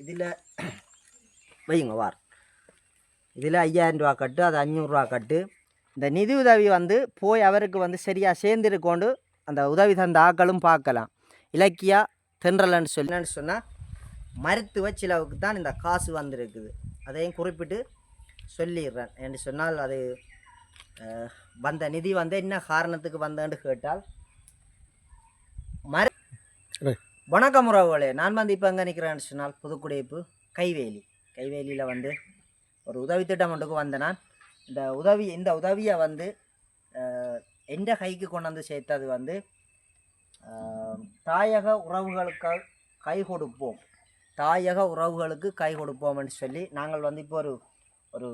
இதில் வையுங்க வார் இதில் ஐயாயிரம் ரூபா கட்டு அது அஞ்சூறுரூவா கட்டு இந்த நிதி உதவி வந்து போய் அவருக்கு வந்து சரியாக சேர்ந்துருக்கொண்டு அந்த உதவி தந்த ஆக்களும் பார்க்கலாம் இலக்கியா தென்றலன்னு சொல்லி என்னன்னு சொன்னால் மருத்துவ செலவுக்கு தான் இந்த காசு வந்திருக்குது அதையும் குறிப்பிட்டு சொல்லிடுறேன் என்று சொன்னால் அது வந்த நிதி வந்து என்ன காரணத்துக்கு வந்தேன்னு கேட்டால் வணக்கம் உறவுகளே. நான் வந்து இப்போ எங்கே நிற்கிறேன்னு சொன்னால் புதுக்குடியிருப்பு கைவேலி. கைவேலியில் வந்து ஒரு உதவி திட்டம் ஒன்றுக்கு வந்த நான். இந்த உதவி இந்த உதவியை வந்து எந்த கைக்கு கொண்டு வந்து சேர்த்தது வந்து தாயக உறவுகளுக்கு கை கொடுப்போம். தாயக உறவுகளுக்கு கை கொடுப்போம்னு சொல்லி நாங்கள் வந்து இப்போ ஒரு ஒரு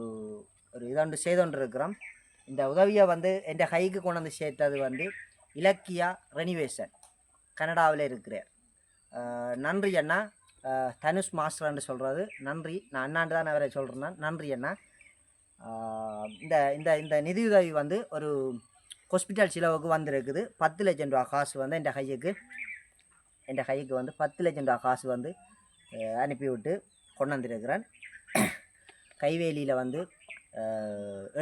ஒரு இதொன்று செய்தொன்று இருக்கிறோம் இந்த உதவியை வந்து என் கைக்கு கொண்டு வந்து சேர்த்தது வந்து இலக்கியா ரெனிவேஷன் கனடாவில் இருக்கிறார். நன்றி அண்ணா. தனுஷ் மாஸ்டர்ன்னு சொல்கிறது நன்றி. நான் அண்ணாண்டு தான் அவரை சொல்கிறேன்னா நன்றி அண்ணா. இந்த இந்த இந்த நிதியுதவி வந்து ஒரு ஹாஸ்பிட்டல் செலவுக்கு வந்திருக்குது. பத்து லட்சம் ரூபா காசு வந்து என் கையுக்கு என் கைக்கு வந்து பத்து லட்சம் ரூபா காசு வந்து அனுப்பிவிட்டு கொண்டு வந்திருக்கிறேன் கைவேலியில் வந்து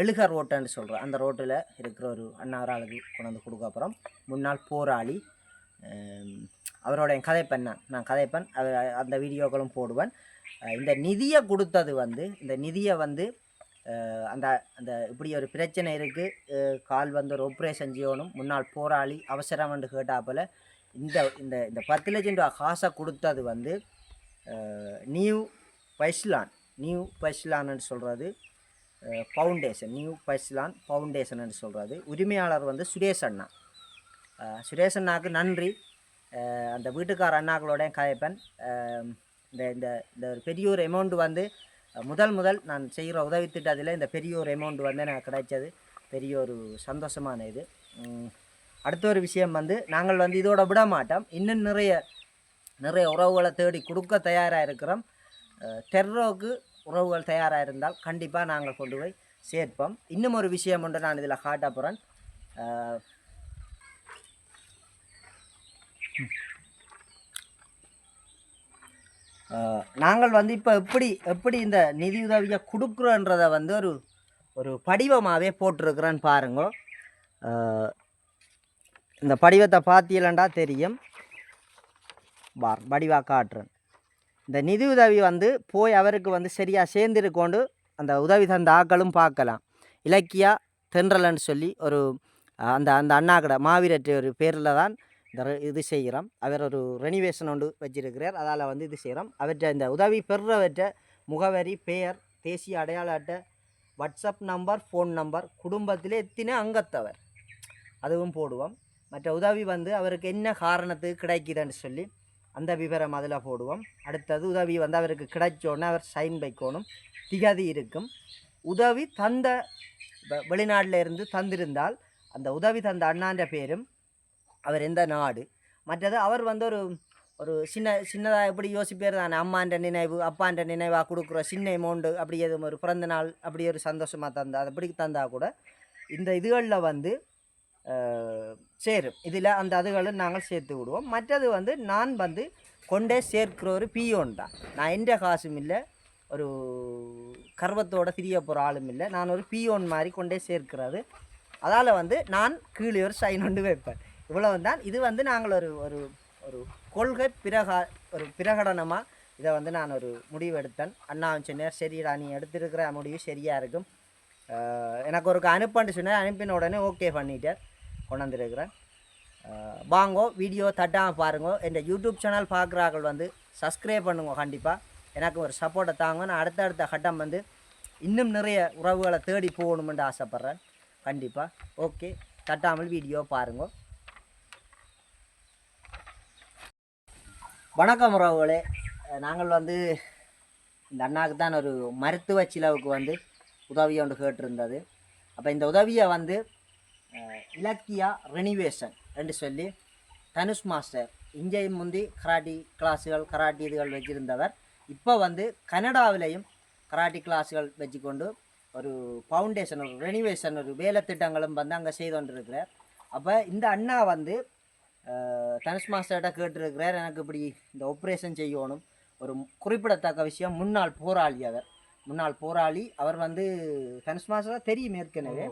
எழுக ரோட்டுன்னு சொல்கிறேன் அந்த ரோட்டில் இருக்கிற ஒரு அண்ணா கொண்டு வந்து கொடுக்க அப்புறம் முன்னாள் போராளி அவரோட கதைப்பெண் நான். நான் கதைப்பெண் அவர் அந்த வீடியோக்களும் போடுவேன். இந்த நிதியை கொடுத்தது வந்து இந்த நிதியை வந்து அந்த அந்த இப்படி ஒரு பிரச்சனை இருக்குது கால் வந்து ஒரு ஆப்ரேஷன் செய்யணும். முன்னாள் போராளி அவசரம் என்று கேட்டாப்புல இந்த இந்த இந்த பத்து லட்சம் ரூபா காசை கொடுத்தது வந்து நியூ பைஸ்லான் நியூ பைஸ்லான்னு சொல்கிறது ஃபவுண்டேஷன் நியூ பைஸ்லான் ஃபவுண்டேஷன் சொல்கிறது உரிமையாளர் வந்து சுரேஷ் அண்ணா. சுரேஷ் அண்ணாவுக்கு நன்றி. அந்த வீட்டுக்கார அண்ணாக்களோட கதைப்பேன். இந்த இந்த இந்த ஒரு பெரிய ஒரு அமௌண்ட் வந்து முதல் முதல் நான் செய்கிற உதவி திட்டத்தில் இந்த பெரிய ஒரு அமௌண்ட் வந்து எனக்கு கிடைச்சது. பெரிய ஒரு சந்தோஷமான இது. அடுத்த ஒரு விஷயம் வந்து நாங்கள் வந்து இதோட விட மாட்டோம். இன்னும் நிறைய நிறைய உறவுகளை தேடி கொடுக்க தயாராக இருக்கிறோம். டெர்ரோக்கு உறவுகள் தயாராக இருந்தால் கண்டிப்பாக நாங்கள் கொண்டு போய் சேர்ப்போம். இன்னும் ஒரு விஷயம் ஒன்று நான் இதில் காட்ட போகிறேன் நாங்கள் வந்து இப்போ எப்படி எப்படி இந்த நிதியுதவியை கொடுக்குறோன்றதை வந்து ஒரு ஒரு படிவமாகவே போட்டிருக்கிறேன்னு பாருங்க. இந்த படிவத்தை பார்த்தீங்களண்டா தெரியும். பார் வடிவாக காட்டுறேன். இந்த நிதியுதவி வந்து போய் அவருக்கு வந்து சரியாக சேர்ந்துருக்கொண்டு அந்த உதவி தந்த ஆக்களும் பார்க்கலாம். இலக்கியா தென்றலன்னு சொல்லி ஒரு அந்த அந்த அண்ணா கடை மாவீரற்ற ஒரு பேரில் தான் இந்த இது செய்கிறோம் அவர் ஒரு ரெனிவேஷன் ஒன்று வச்சிருக்கிறார். அதால் வந்து இது செய்கிறோம் அவற்றை இந்த உதவி பெறுறவற்றை முகவரி பெயர் தேசிய அடையாள அட்டை வாட்ஸ்அப் நம்பர் ஃபோன் நம்பர் குடும்பத்திலே எத்தனை அங்கத்தவர். அதுவும் போடுவோம். மற்ற உதவி வந்து அவருக்கு என்ன காரணத்துக்கு கிடைக்குதுன்னு சொல்லி அந்த விவரம் அதில் போடுவோம். அடுத்தது உதவி வந்து அவருக்கு கிடைச்சோன்னே அவர் சைன் வைக்கணும். திகதி இருக்கும். உதவி தந்த வெளிநாட்டில் இருந்து தந்திருந்தால் அந்த உதவி தந்த அண்ணான்ற பேரும் அவர் எந்த நாடு. மற்றது அவர் வந்து ஒரு ஒரு சின்ன சின்னதாக எப்படி யோசிப்பேர் தானே. அம்மான்ற நினைவு அப்பான்ற நினைவாக கொடுக்குற சின்ன அமௌண்ட்டு அப்படி எதுவும் ஒரு பிறந்த நாள் அப்படி ஒரு சந்தோஷமாக தந்தா அப்படி தந்தால் கூட இந்த இதுகளில் வந்து சேரும். இதில் அந்த அதுகளும் நாங்கள் சேர்த்து விடுவோம். மற்றது வந்து நான் வந்து கொண்டே சேர்க்கிற ஒரு பியோன் தான் நான் எந்த காசும் இல்லை. ஒரு கர்வத்தோட திரிய போகிற ஆளும் இல்லை. நான் ஒரு பியோன் மாதிரி கொண்டே சேர்க்கிறது. அதால் வந்து நான் கீழே ஒரு சைன் ஒன்று வைப்பேன். இவ்வளவு தான் இது வந்து நாங்கள் ஒரு ஒரு ஒரு கொள்கை பிரகா ஒரு பிரகடனமாக இதை வந்து நான் ஒரு முடிவு எடுத்தேன் அண்ணா சொன்னார் சரிடா நீ எடுத்திருக்கிற முடிவு சரியாக இருக்கும். எனக்கு ஒரு அனுப்பன்னு சொன்னார். அனுப்பின உடனே ஓகே பண்ணிட்டேன் கொண்டாந்துருக்கிறேன். வாங்கோ வீடியோ தட்டாமல் பாருங்க. இந்த யூடியூப் சேனல் பார்க்குறாக்கள் வந்து சப்ஸ்கிரைப் பண்ணுங்க கண்டிப்பாக எனக்கு ஒரு சப்போர்ட்டை தாங்க. நான் அடுத்தடுத்த கட்டம் வந்து இன்னும் நிறைய உறவுகளை தேடி போகணுமென்று ஆசைப்பட்றேன். கண்டிப்பாக ஓகே. தட்டாமல் வீடியோ பாருங்க. வணக்கம் உறவுகளே. நாங்கள் வந்து இந்த அண்ணாவுக்கு தான் ஒரு மருத்துவ செலவுக்கு வந்து உதவி ஒன்று கேட்டிருந்தது. அப்போ இந்த உதவியை வந்து இலக்கியா ரெனிவேஷன் என்று சொல்லி தனுஷ் மாஸ்டர் இங்கேயும் முந்தி கராட்டி கிளாஸுகள் கராட்டி இதுகள் வச்சிருந்தவர். இப்போ வந்து கனடாவிலையும் கராட்டி கிளாஸுகள் வச்சுக்கொண்டு ஒரு ஃபவுண்டேஷன் ஒரு ரெனிவேஷன் ஒரு வேலை திட்டங்களும் வந்து அங்கே செய்து கொண்டிருக்கிறார். அப்போ இந்த அண்ணா வந்து தனுஷ் மாஸ்டர்கிட்ட கேட்டிருக்கிறார் எனக்கு இப்படி இந்த ஆப்ரேஷன் செய்யணும். ஒரு குறிப்பிடத்தக்க விஷயம் முன்னாள் போராளி அவர். முன்னாள் போராளி அவர் வந்து தனுஷ் மாஸ்டர் தெரியும் ஏற்கனவே.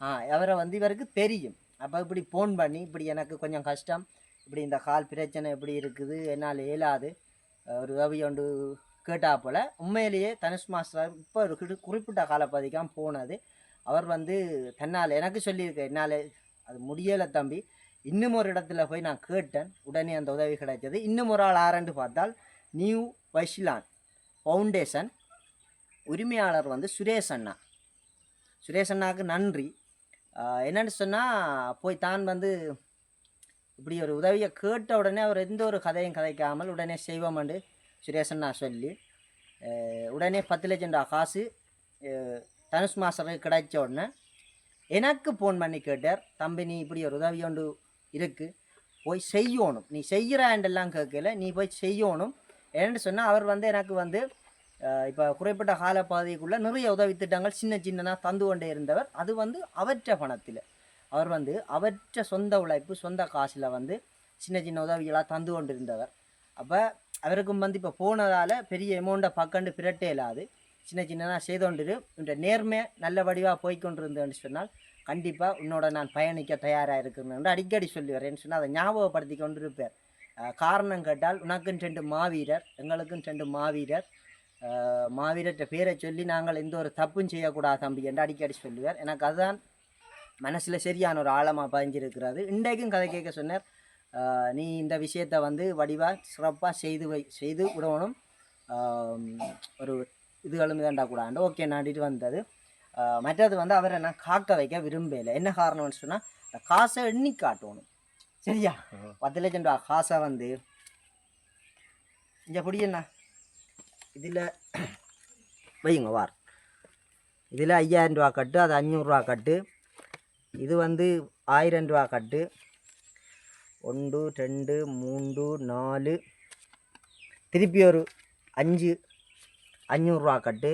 ஆ அவரை வந்து இவருக்கு தெரியும். அப்போ இப்படி ஃபோன் பண்ணி இப்படி எனக்கு கொஞ்சம் கஷ்டம். இப்படி இந்த கால் பிரச்சனை எப்படி இருக்குது என்னால் இயலாது. ஒரு உதவி ஒன்று கேட்டா போல் உண்மையிலேயே தனுஷ் மாஸ்டர் இப்போ ஒரு குறி- குறிப்பிட்ட காலப்பதிக்காம போனது. அவர் வந்து தன்னால் எனக்கு சொல்லியிருக்க என்னால் அது முடியலை தம்பி. இன்னும் ஒரு இடத்துல போய் நான் கேட்டேன். உடனே அந்த உதவி கிடைச்சது இன்னும் ஒரு ஆள் ஆரண்டு பார்த்தால் நியூ வைஷ்லான் ஃபவுண்டேஷன் உரிமையாளர் வந்து சுரேஷ் அண்ணா. சுரேஷ் அண்ணாவுக்கு நன்றி. என்னென்னு சொன்னால் போய் தான் வந்து இப்படி ஒரு உதவியை கேட்ட உடனே அவர் எந்த ஒரு கதையும் கதைக்காமல் உடனே செய்வோம்ண்டு சுரேஷ் அண்ணா சொல்லி உடனே பத்து லட்சம் ரூபா காசு தனுஷ் மாஸ்டருக்கு கிடைச்ச உடனே எனக்கு ஃபோன் பண்ணி கேட்டார் தம்பி நீ இப்படி ஒரு உதவி ஒன்று இருக்குது போய் செய்யணும். நீ செய்கிறாண்டெல்லாம் கேட்கல. நீ போய் செய்யணும். என்னென்னு சொன்னால் அவர் வந்து எனக்கு வந்து இப்போ குறிப்பிட்ட காலப்பகுதிக்குள்ளே நிறைய உதவி திட்டங்கள் சின்ன சின்னதாக தந்து கொண்டே இருந்தவர். அது வந்து அவற்ற பணத்தில். அவர் வந்து அவற்ற சொந்த உழைப்பு சொந்த காசில் வந்து சின்ன சின்ன உதவிகளாக தந்து கொண்டு இருந்தவர் அப்போ அவருக்கும் வந்து இப்போ போனதால் பெரிய அமௌண்ட்டை பக்கண்டு பிரட்டே இல்லாது சின்ன சின்னதாக செய்து கொண்டு இந்த நேர்மையாக நல்ல வடிவாக போய்கொண்டிருந்தேன்னு சொன்னால் கண்டிப்பாக உன்னோட நான் பயணிக்க தயாராக இருக்கிறேன் அடிக்கடி சொல்லி வரேன்னு சொன்னால் அதை ஞாபகப்படுத்தி கொண்டு இருப்பார் காரணம் கேட்டால் உனக்கும் ரெண்டு மாவீரர் எங்களுக்கும் ரெண்டு மாவீரர். மாவீரற்ற மாவீரர்கிட்ட பேரை சொல்லி நாங்கள் எந்த ஒரு தப்பும் செய்யக்கூடாது தம்பி என்று அடிக்கடி சொல்லுவார். எனக்கு அதுதான் மனசில் சரியான ஒரு ஆழமாக பதிஞ்சிருக்கிறது. இன்றைக்கும் கதை கேட்க சொன்னார் நீ இந்த விஷயத்தை வந்து வடிவாக சிறப்பாக செய்து வை செய்து விடணும். ஒரு இதுகளும் வேண்டாம் கூடாண்டு. ஓகே நாடிட்டு வந்தது. மற்றது வந்து அவரை நான் காக்க வைக்க விரும்பலை. என்ன காரணம்னு சொன்னால் இந்த காசை எண்ணி காட்டணும். சரியா? பத்து லட்சம் ரூபா காசை வந்து இங்கே புடியண்ணா இதில் வையுங்க வார். இதில் ஐயாயிரம் ரூபா கட்டு அது அஞ்சூறுரூவா கட்டு. இது வந்து ஆயிரம் ரூபா கட்டு. ஒன்று ரெண்டு மூன்று நாலு. திருப்பி ஒரு அஞ்சு அஞ்சூறுரூவா கட்டு.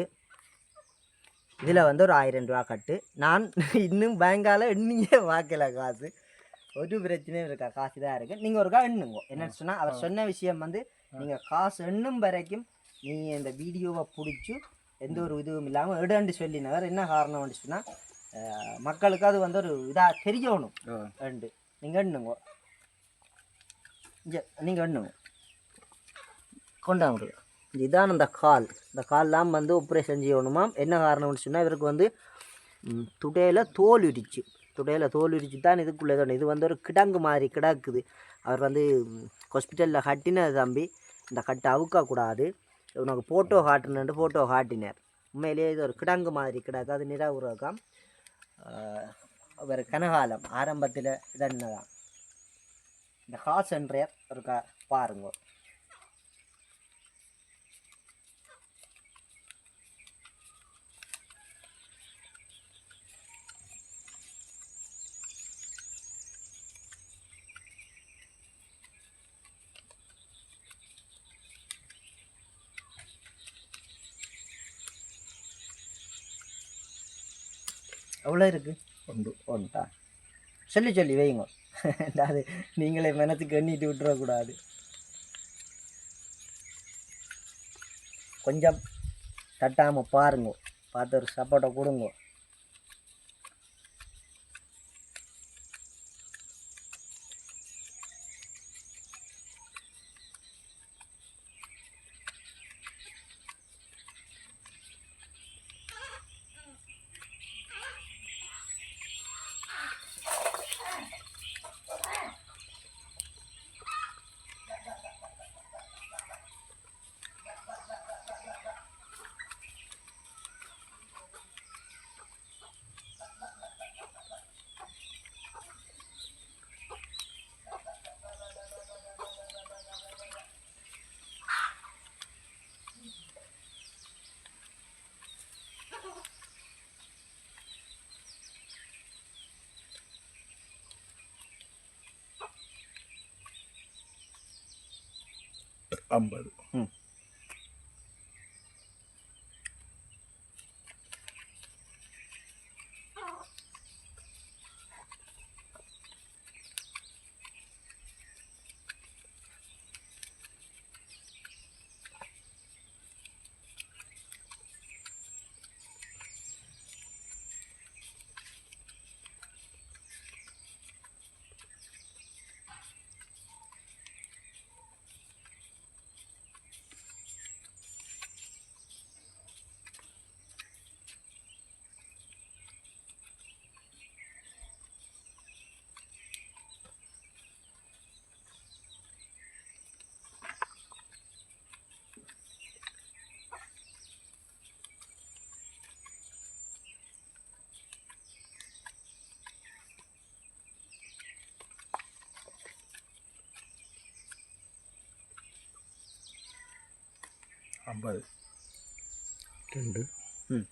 இதில் வந்து ஒரு ஆயிரம் ரூபா கட்டு. நான் இன்னும் பேங்கால் எண்ணியே வாக்கல காசு. ஒரு பிரச்சனையும் இருக்கா? காசு தான் இருக்குது நீங்கள் ஒருக்கா எண்ணுங்க. என்னன்னு சொன்னால் அவர் சொன்ன விஷயம் வந்து நீங்கள் காசு எண்ணும் வரைக்கும் நீங்கள் இந்த வீடியோவை பிடிச்சி எந்த ஒரு இதுவும் இல்லாமல் எடுன்னு சொல்லினவர் என்ன காரணம்னு சொன்னால் மக்களுக்கு அது வந்து ஒரு இதாக தெரியணும். ரெண்டு. நீங்கள் எண்ணுங்க. இங்கே நீங்கள் எண்ணுங்க. கொண்டாங்க இதான் அந்த கால். இந்த கால்லாம் வந்து ஆப்ரேஷன் செய்யணுமாம் என்ன காரணம்னு சொன்னால் இவருக்கு வந்து துடையில் தோல் இடிச்சு. துடையில் தோல் இடிச்சு தான் இதுக்குள்ளே இது வந்து ஒரு கிடங்கு மாதிரி கிடக்குது. அவர் வந்து ஹாஸ்பிட்டலில் கட்டின தம்பி இந்த கட்டை அவுக்கக்கூடாது உனக்கு ஃபோட்டோ காட்டினு ஃபோட்டோ காட்டினார். உண்மையிலேயே இது ஒரு கிடங்கு மாதிரி கிடக்கு. அது உருவகம் அவர் கனகாலம் ஆரம்பத்தில் இதன்னதான் இந்த காசன்றையர் ஒரு க பாருங்க. எவ்வளோ இருக்குது உண்டு ஒன்றா சொல்லி சொல்லி வைங்க அது நீங்களே மனத்துக்கு எண்ணிட்டு விட்டுறக்கூடாது. கொஞ்சம் தட்டாமல் பாருங்க. பார்த்து ஒரு சப்போர்ட்டை கொடுங்க. ஐம்பது ம். ஐம்பது ரெண்டு ம்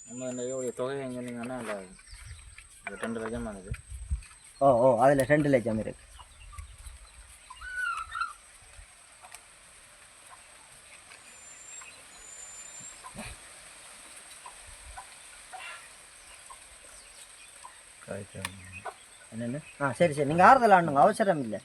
நம்ம இந்த இதோடைய தொகை எங்கே சொன்னீங்கன்னா இல்லை அது ரெண்டு லட்சமானது ஓ ஓ அதில் ரெண்டு லட்சம் இருக்கு என்னென்ன? ஆ சரி சரி. நீங்கள் ஆறுதல் ஆடணுங்க. அவசரம் இல்லை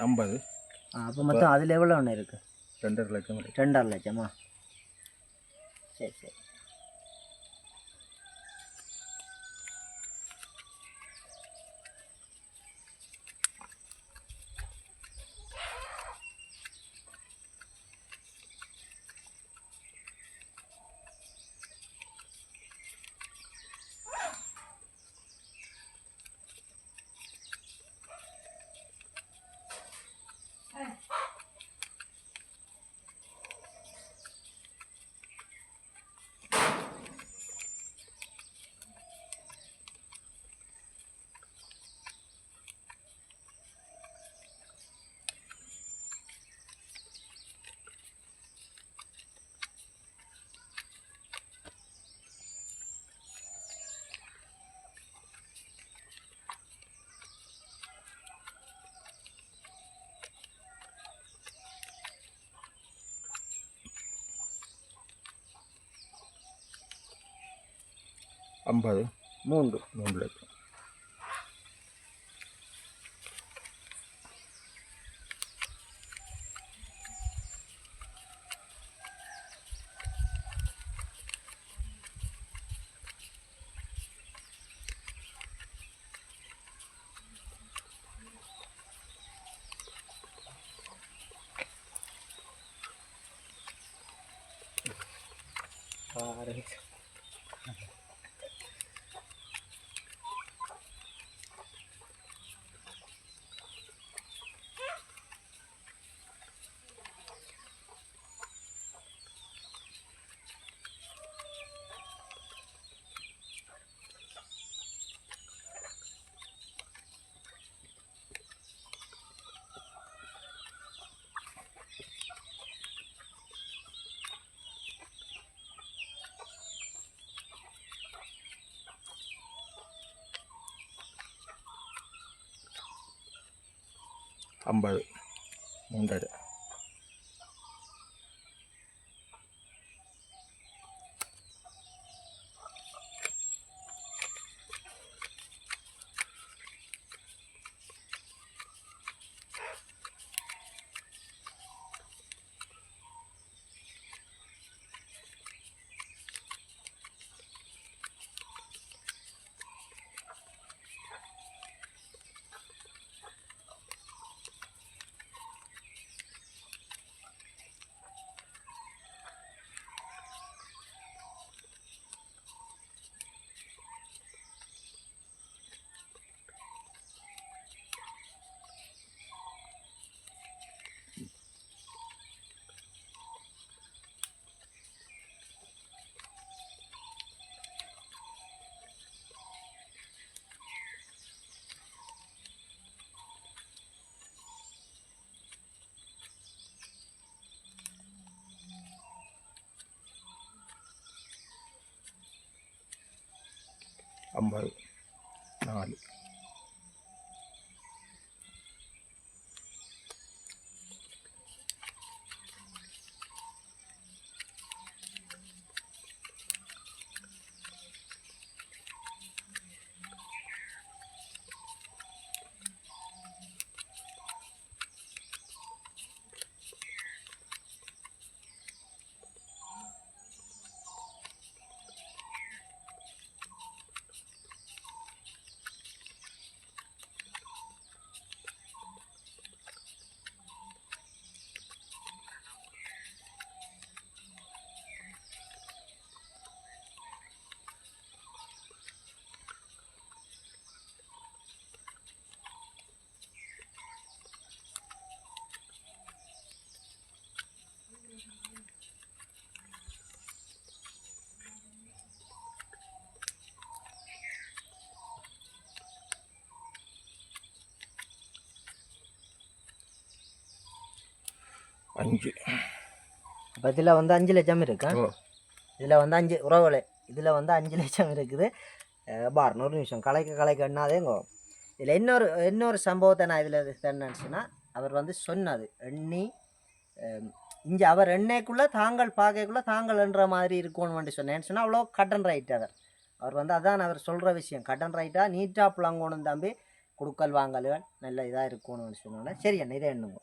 ஐம்பது. அப்போ மொத்தம் அதில் எவ்வளோ ஒன்று இருக்குது ரெண்டரை லட்சம் ரெண்டரை லட்சமா சரி சரி ஐம்பது மூன்று மூணு லட்சம் ஐம்பது மூன்றரை ஐம்பது நாலு அஞ்சு. அப்போ இதில் வந்து அஞ்சு லட்சம் இருக்கா. இதில் வந்து அஞ்சு உறவுகளே. இதில் வந்து அஞ்சு லட்சம் இருக்குது. பார் நூறு நிமிஷம். கலைக்க கலைக்க எண்ணாதேங்கோ இதில் இன்னொரு இன்னொரு சம்பவத்தை நான் இதில் என்னச்சுன்னா அவர் வந்து சொன்னது. எண்ணி இங்கே அவர் எண்ணெய்க்குள்ளே தாங்கள் பார்க்கக்குள்ளே தாங்கள் என்ற மாதிரி இருக்கணும்னு சொன்னேன்னு சொன்னால் அவ்வளோ கட்டன் ரைட் அவர். அவர் வந்து அதான் அவர் சொல்கிற விஷயம். கட்டன் ரைட்டாக நீட்டாக புழங்கணும் தம்பி. குடுக்கல் வாங்கல்கள் நல்ல இதாக இருக்கணும்னு சொன்னோன்னே. சரி அண்ணா இதை எண்ணுங்க.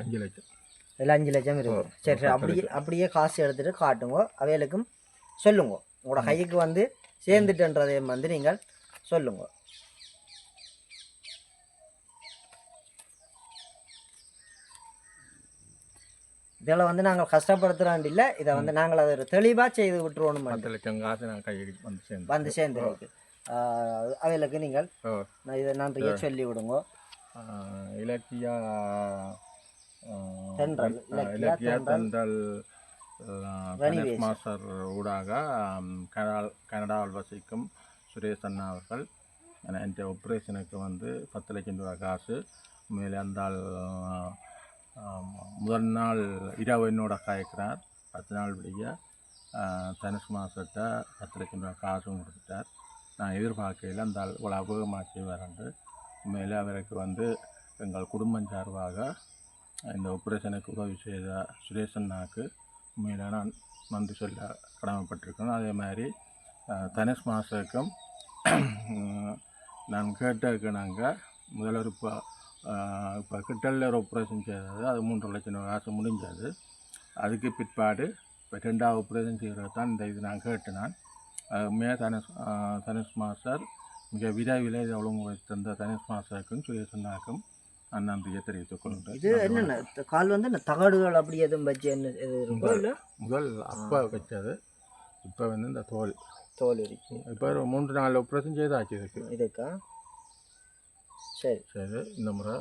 அஞ்சு லட்சம். இதில் அஞ்சு லட்சம் இருக்கு. ஓ, சரி சரி. அப்படியே. அப்படியே காசு எடுத்துட்டு காட்டுங்க. அவைகளுக்கும் சொல்லுங்க. உங்களோட கைக்கு வந்து சேர்ந்துட்டுன்றதையும் வந்து நீங்கள் சொல்லுங்க. இதில் வந்து நாங்கள் கஷ்டப்படுத்துகிறோம் இல்லை. இதை வந்து நாங்கள் அதை ஒரு தெளிவாக செய்து விட்டுருவோம் பத்து லட்சம் காசு நான் கையில் வந்து சேர்ந்து. வந்து சேர்ந்துருக்கு. அவைகளுக்கு நீங்கள் இதை நன்றியை சொல்லி விடுங்க இலக்கியா தென்றல், இலக்கியா தென்றல். கணேஷ் மாஸ்டர் ஊடாக கனடாவில் வசிக்கும் சுரேஷ் அண்ணா அவர்கள் என- ஆப்ரேஷனுக்கு வந்து பத்து லட்சம் ரூபாய் காசு. மேலே அந்த முதல் நாள் இரவு என்னோட காய்க்கிறார். பத்து நாள் விடிய தனுஷ் மாஸ்டர்கிட்ட பத்து லட்சம் ரூபாய் காசும் கொடுத்துட்டார். நான் எதிர்பார்க்கையில் அந்த இவ்வளோ அபகமாக்கி வரண்டு உண்மையில் அவருக்கு வந்து எங்கள் குடும்பம் சார்பாக இந்த ஆப்ரேஷனுக்கு உதவி செய்த சுரேஷ் அண்ணாக்கு உண்மையில் நான் நன்றி சொல்ல கடமைப்பட்டிருக்கேன். அதே மாதிரி தனுஷ் மாஸ்டருக்கும் நான் கேட்டதுக்கு நாங்கள் முதல்வர் இப்போ இப்போ கிட்டலில் ஒரு ஆப்ரேஷன் செய்தது அது மூன்று லட்சம் காசு முடிஞ்சது. அதுக்கு பிற்பாடு இப்போ ரெண்டாவது ஆப்ரேஷன் செய்கிறது தான் இந்த இது நான் கேட்டினான் மே தனுஷ் தனுஷ் மாஸ்டர் மிக விரைவில் விலை ஒழுங்கு தந்த தனுஷ் மாஸ்டருக்கும் சுரேஷ் அண்ணாக்கும் நன்றியை தெரிவித்துக் கொள்கிறேன் இது என்னென்ன? கால் வந்து தகடுகள் அப்படி எதுவும் வச்சு என்ன இல்லை? முதல் அப்போ வச்சது இப்போ வந்து இந்த தோல். தோல் இருக்கு. இப்போ மூன்று நாலு ஆப்ரேஷன் செய்தாச்சு இதுக்கு. இதுக்கா? சரி. சரி இந்த முறை.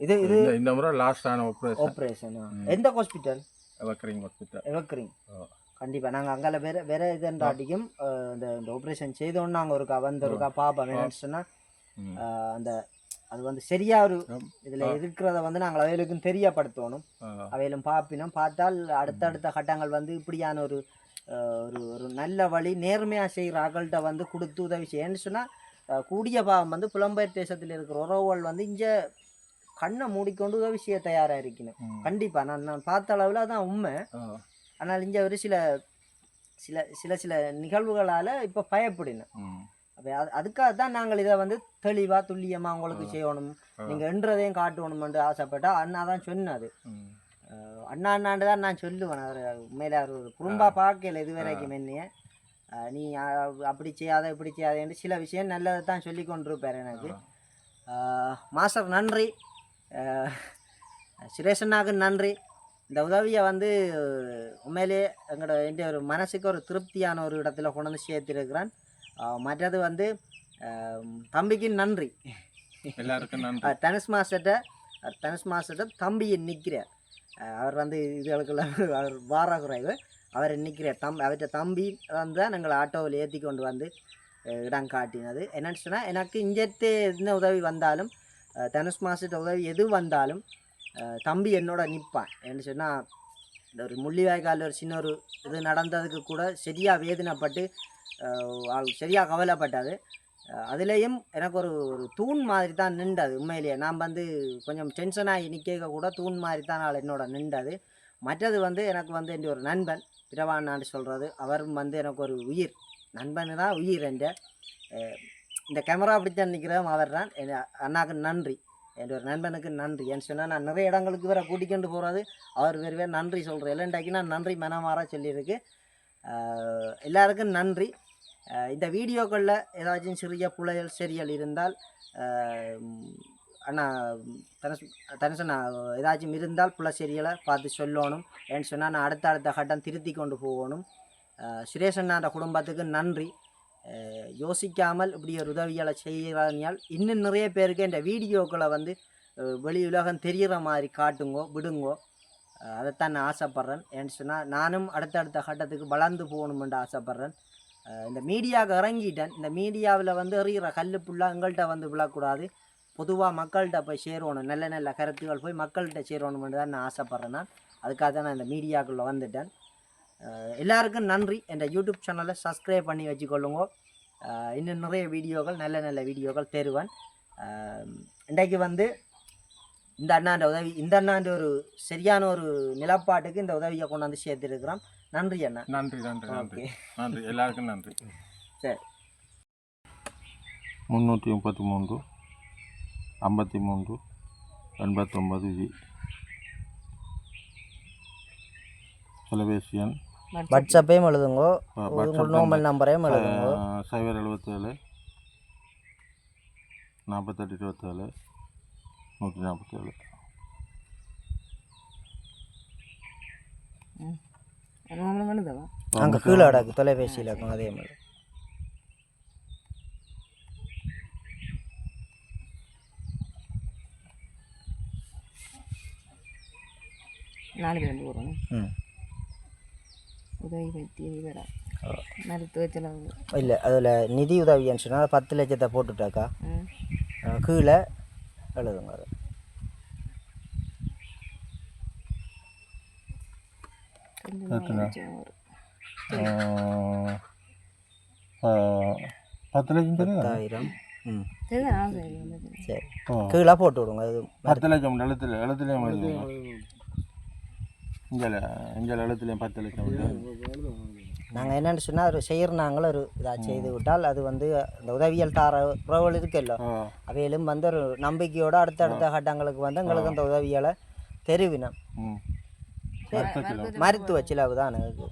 இது இது இந்த முறை லாஸ்டான ஆப்ரேஷன் ஆப்ரேஷனா எந்த ஹாஸ்பிட்டல் வக்கரிங் ஹாஸ்பிட்டல் எவக்ரிங் ஓ. கண்டிப்பாக நாங்கள் அங்கால வேற வேற இதுன்றாட்டிக்கும் இந்த இந்த ஆப்ரேஷன் செய்தோன்னு நாங்கள் ஒருக்கா வந்து ஒருக்கா பார்ப்போம் என்னன்னு சொன்னால். அந்த அது வந்து சரியா ஒரு. இதில் இருக்கிறத வந்து நாங்கள் அவைகளுக்கும் தெரியப்படுத்தணும். அவையிலும் பார்ப்பினோம் பார்த்தால் அடுத்தடுத்த கட்டங்கள் வந்து இப்படியான ஒரு ஒரு ஒரு நல்ல வழி நேர்மையாக செய்கிற ஆக்கள்கிட்ட வந்து கொடுத்து உதவி செய்யன்னு சொன்னால் கூடிய பாவம் வந்து புலம்பெயர் தேசத்தில் இருக்கிற உறவுகள் வந்து இங்கே கண்ணை மூடிக்கொண்டு உதவி செய்ய தயாராக இருக்கணும். கண்டிப்பாக நான் நான் பார்த்த அளவில் அதான் உண்மை. ஆனால் இங்கே ஒரு சில சில சில சில நிகழ்வுகளால் இப்போ பயப்படினோம் ம். அப்போ அது அதுக்காக தான் நாங்கள் இதை வந்து தெளிவாக துல்லியமாக உங்களுக்கு செய்யணும். நீங்கள் என்றதையும் காட்டணுமென்று ஆசைப்பட்டா அண்ணா தான் சொன்னது. அண்ணா அண்ணாண்டு தான் நான் சொல்லுவேன். அவர் உண்மையில அவர் ஒரு குறும்பா பார்க்கல இது வரைக்கும் என்னைய. நீ அப்படி செய்யாத இப்படி செய்யாதேன்னு சில விஷயம் நல்லதை தான் சொல்லி கொண்டிருப்பார் எனக்கு. மாஸ்டர் நன்றி. அஹ், சுரேஷ் அண்ணாவுக்கு நன்றி. இந்த உதவியை வந்து உண்மையிலே எங்களோட எந்த ஒரு மனசுக்கு ஒரு திருப்தியான ஒரு இடத்துல கொண்டு வந்து சேர்த்திருக்கிறேன். மற்றது வந்து தம்பிக்கு நன்றி. எல்லாருக்கும் நன்றி. டென்னிஸ் மாஸ்டர்கிட்ட டென்னிஸ் மாஸ்டர்கிட்ட தம்பி நிற்கிறார். அவர் வந்து இதுகளுக்கெல்லாம் அவர் வார குறைவு அவர் நிற்கிறார். தம் அவர்கிட்ட தம்பி வந்து தான் எங்களை ஆட்டோவில் ஏற்றி கொண்டு வந்து இடம் காட்டினது. என்னன்னு சொன்னால் எனக்கு இங்கேத்தே என்ன உதவி வந்தாலும் டென்னிஸ் மாஸ்டர்கிட்ட உதவி எது வந்தாலும் தம்பி என்னோட நிற்பான். என்ன சொன்னால் இந்த ஒரு முள்ளிவாய்க்காலில் ஒரு சின்ன ஒரு இது நடந்ததுக்கு கூட சரியாக வேதனைப்பட்டு ஆள் சரியாக கவலைப்பட்டாது அதுலேயும் எனக்கு ஒரு ஒரு தூண் மாதிரி தான் நின்றது உண்மையிலேயே. நான் வந்து கொஞ்சம் டென்ஷனாகி நிற்க கூட தூண் மாதிரி தான் ஆள் என்னோட நின்றது. மற்றது வந்து எனக்கு வந்து என் ஒரு நண்பன் பிரவானான்னு சொல்கிறது அவரும் வந்து எனக்கு ஒரு உயிர். நண்பன் தான் உயிர் என்ற இந்த கேமரா பிடித்தான் நிற்கிறதும் அவர் தான் என் அண்ணாக்கு நன்றி. என் ஒரு நண்பனுக்கு நன்றி. ஏன்னு சொன்னால் நான் நிறைய இடங்களுக்கு வேற கூட்டிக்கொண்டு போகிறது அவர் வேறு வேறு நன்றி சொல்கிறேன் இல்லைண்டாக்கி நான் நன்றி மனமாற சொல்லியிருக்கு. எல்லாருக்கும் நன்றி. இந்த வீடியோக்களில் ஏதாச்சும் சிறிய புலையல் செரியல் இருந்தால் அண்ணா தனசு தனசண்ணா ஏதாச்சும் இருந்தால் புல செரியலை பார்த்து சொல்லணும். ஏன்னு சொன்னால் நான் அடுத்த அடுத்த கட்டம் திருத்தி கொண்டு போகணும். அஹ் குடும்பத்துக்கு நன்றி. யோசிக்காமல் இப்படி ஒரு உதவிகளை செய்கிறால் இன்னும் நிறைய பேருக்கு இந்த வீடியோக்களை வந்து வெளி உலகம் தெரிகிற மாதிரி காட்டுங்கோ விடுங்கோ. அதைத்தான் நான் ஆசைப்பட்றேன். ஏன்னு சொன்னால் நானும் அடுத்தடுத்த கட்டத்துக்கு வளர்ந்து போகணுமென்று ஆசைப்பட்றேன். இந்த மீடியாவுக்கு இறங்கிட்டேன். இந்த மீடியாவில் வந்து எறிகிற கல் புல்லாக எங்கள்கிட்ட வந்து விழக்கூடாது. பொதுவாக மக்கள்கிட்ட போய் சேரணும். நல்ல நல்ல கருத்துக்கள் போய் மக்கள்கிட்ட சேரணுமென்று தான் நான் ஆசைப்பட்றேன் நான். அதுக்காக தான் நான் இந்த மீடியாக்குள்ளே வந்துட்டேன். எல்லாருக்கும் நன்றி. என் யூடியூப் சேனலை சப்ஸ்கிரைப் பண்ணி வச்சுக்கொள்ளுங்க. இன்னும் நிறைய வீடியோக்கள் நல்ல நல்ல வீடியோக்கள் தருவேன். இன்றைக்கு வந்து இந்த அண்ணாண்ட உதவி இந்த அண்ணாண்ட ஒரு சரியான ஒரு நிலப்பாட்டுக்கு இந்த உதவியை கொண்டு வந்து சேர்த்துருக்கிறோம். நன்றி அண்ணா. நன்றி நன்றி நன்றி. எல்லாருக்கும் நன்றி. சரி. முந்நூற்றி முப்பத்தி மூன்று ஐம்பத்தி மூன்று எண்பத்தொம்பது வி. தொலைபேசி எண். வாட்ஸ்அப்பையும் எழுதுங்கோ. நார்மல் நம்பரையும் எழுதுங்கோ. சைபர் எழுபத்தேழு நாற்பத்தெட்டு இருபத்தேழு நூற்றி நாற்பத்தேழு அங்கே கீழே அடக்கு தொலைபேசியில் இருக்கும் அதே மாதிரி. நாலு பேர் போகிறோம் ம். உதவி பற்றி விவர மருத்துவ செலவு. இல்லை அதில் நிதி உதவின்னு சொன்னால் பத்து லட்சத்தை போட்டுட்டாக்கா கீழே எழுதுங்க. அது பத்து லட்சம் பத்தாயிரம். சரி கீழே போட்டு விடுங்க அது பத்து லட்சம் எழுத்துல எழுத்துலேயும் இங்கே இங்கே எழுத்துலேயும் பத்து லட்சம் நாங்கள் என்னென்னு சொன்னால் ஒரு செய்கிறனாங்களும் ஒரு இதாக செய்து விட்டால் அது வந்து இந்த உதவியல் தார உறவுகள் இருக்குல்ல. அவையிலும் வந்து ஒரு நம்பிக்கையோடு அடுத்தடுத்த கட்டங்களுக்கு வந்து எங்களுக்கு அந்த உதவிகளை தெரிவினம். மருத்துவ செலவு தான் எனக்கு.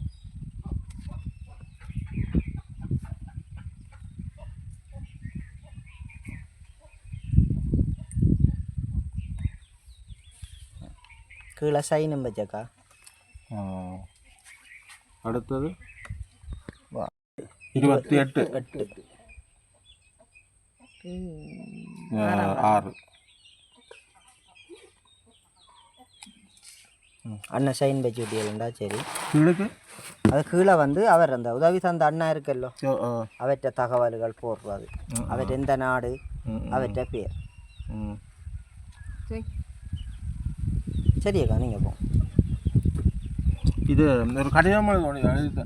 கீழே சைனும் வச்சக்கா. அடுத்தது. இருபத்தி எட்டு. எட்டு. ஆ, ஆறு. அண்ணன் சைன் வச்சு விட்டீங்களா சரி. கீழுக்கு அது கீழே வந்து அவர் அந்த உதவி தந்த அண்ணா இருக்கல்லோ. அவற்ற தகவல்கள் போடுறது. அவற்ற எந்த நாடு? அவற்ற பேர். சரியக்கா நீங்கள் போ. இது ஒரு எழுதி